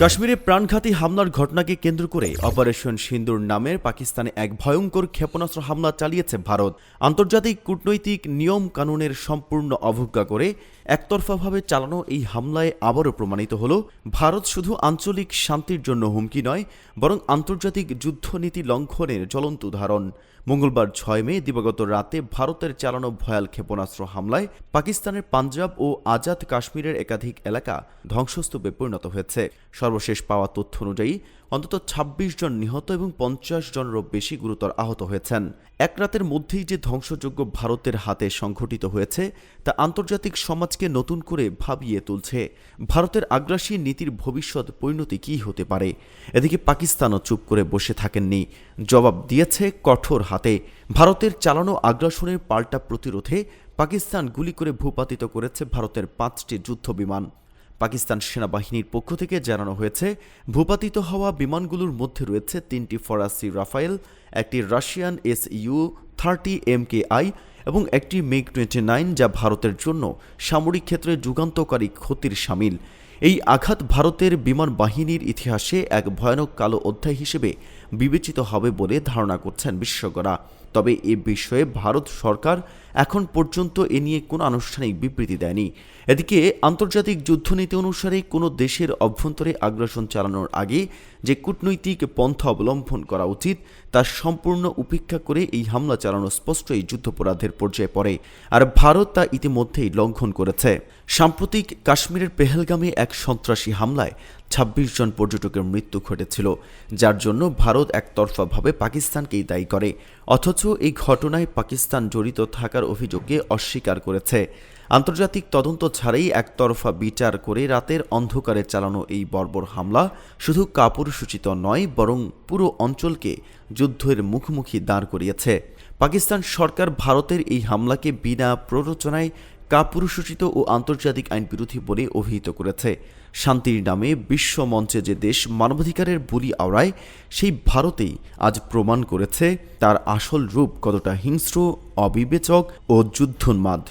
কাশ্মীরে প্রাণঘাতী হামলার ঘটনাকে কেন্দ্র করে অপারেশন সিন্দুর নামের পাকিস্তানে এক ভয়ঙ্কর ক্ষেপণাস্ত্র হামলা চালিয়েছে ভারত। আন্তর্জাতিক কূটনৈতিক নিয়ম কানুনের সম্পূর্ণ অবজ্ঞা করে একতরফাভাবে চালানো এই হামলায় আবারও প্রমাণিত হল, ভারত শুধু আঞ্চলিক শান্তির জন্য হুমকি নয়, বরং আন্তর্জাতিক যুদ্ধনীতি লঙ্ঘনের জ্বলন্ত উদাহরণ। মঙ্গলবার ছয় মে দিবাগত রাতে ভারতের চালানো ভয়াল ক্ষেপণাস্ত্র হামলায় পাকিস্তানের পাঞ্জাব ও আজাদ কাশ্মীরের একাধিক এলাকা ধ্বংসস্তূপে পরিণত হয়েছে। সর্বশেষ পাওয়া তথ্য অনুযায়ী, অন্তত ২৬ জন নিহত এবং পঞ্চাশ জনেরও বেশি গুরুতর আহত হয়েছেন। এক রাতের মধ্যেই যে ধ্বংসযোগ্য ভারতের হাতে সংঘটিত হয়েছে, তা আন্তর্জাতিক সমাজকে নতুন করে ভাবিয়ে তুলছে। ভারতের আগ্রাসী নীতির ভবিষ্যৎ পরিণতি কী হতে পারে? এদিকে পাকিস্তানও চুপ করে বসে থাকেননি। জবাব দিয়েছে কঠোর হাতে। ভারতের চালানো আগ্রাসনের পাল্টা প্রতিরোধে পাকিস্তান গুলি করে ভূপাতিত করেছে ভারতের পাঁচটি যুদ্ধ বিমান পাকিস্তান সেনাবাহিনীর পক্ষ থেকে জানানো হয়েছে, ভূপাতিত হওয়া বিমানগুলোর মধ্যে রয়েছে তিনটি ফরাসি রাফায়েল, একটি Russian S U thirty I এবং একটি মেক টোয়েন্টি নাইন যা ভারতের জন্য সামরিক ক্ষেত্রে যুগান্তকারী ক্ষতির সামিল। এই আঘাত ভারতের বিমান বাহিনীর ইতিহাসে এক ভয়ানক কালো অধ্যায় হিসেবে বিবেচিত হবে বলে ধারণা করছেন বিশেষজ্ঞরা। তবে এ বিষয়ে ভারত সরকার এখন পর্যন্ত এ নিয়ে কোনো আনুষ্ঠানিক বিবৃতি দেয়নি। এদিকে আন্তর্জাতিক যুদ্ধনীতি অনুসারে কোনো দেশের অভ্যন্তরে আগ্রাসন চালানোর আগে যে কূটনৈতিক পন্থা অবলম্বন করা উচিত, তা সম্পূর্ণ উপেক্ষা করে এই হামলা চালানো স্পষ্টই যুদ্ধপরাধের পর্যায়ে পড়ে। আর ভারত তা ইতিমধ্যেই লঙ্ঘন করেছে। সাম্প্রতিক কাশ্মীরের পেহেলগামে এক সন্ত্রাসী হামলায় ২৬ জন পর্যটকের মৃত্যু ঘটেছিল, যার জন্য ভারত একতরফাভাবে পাকিস্তানকেই দায়ী করে। অথচ এই ঘটনায় পাকিস্তান জড়িত থাকার অভিযোগকে অস্বীকার করেছে। আন্তর্জাতিক তদন্ত ছাড়াই একতরফা বিচার করে রাতের অন্ধকারে চালানো এই বর্বর হামলা শুধু কাপুরুষোচিত নয়, বরং পুরো অঞ্চলকে যুদ্ধের মুখোমুখি দাঁড় করিয়েছে। পাকিস্তান সরকার ভারতের এই হামলাকে বিনা প্ররোচনায় কাপুরুষোচিত ও আন্তর্জাতিক আইন বিরোধী বলে অভিহিত করেছে। শান্তির নামে বিশ্ব মঞ্চে যে দেশ মানবাধিকারের বলি আওড়ায়, সেই ভারতেই আজ প্রমাণ করেছে তার আসল রূপ কতটা হিংস্র, অবিবেচক ও যুদ্ধোন্মাদ।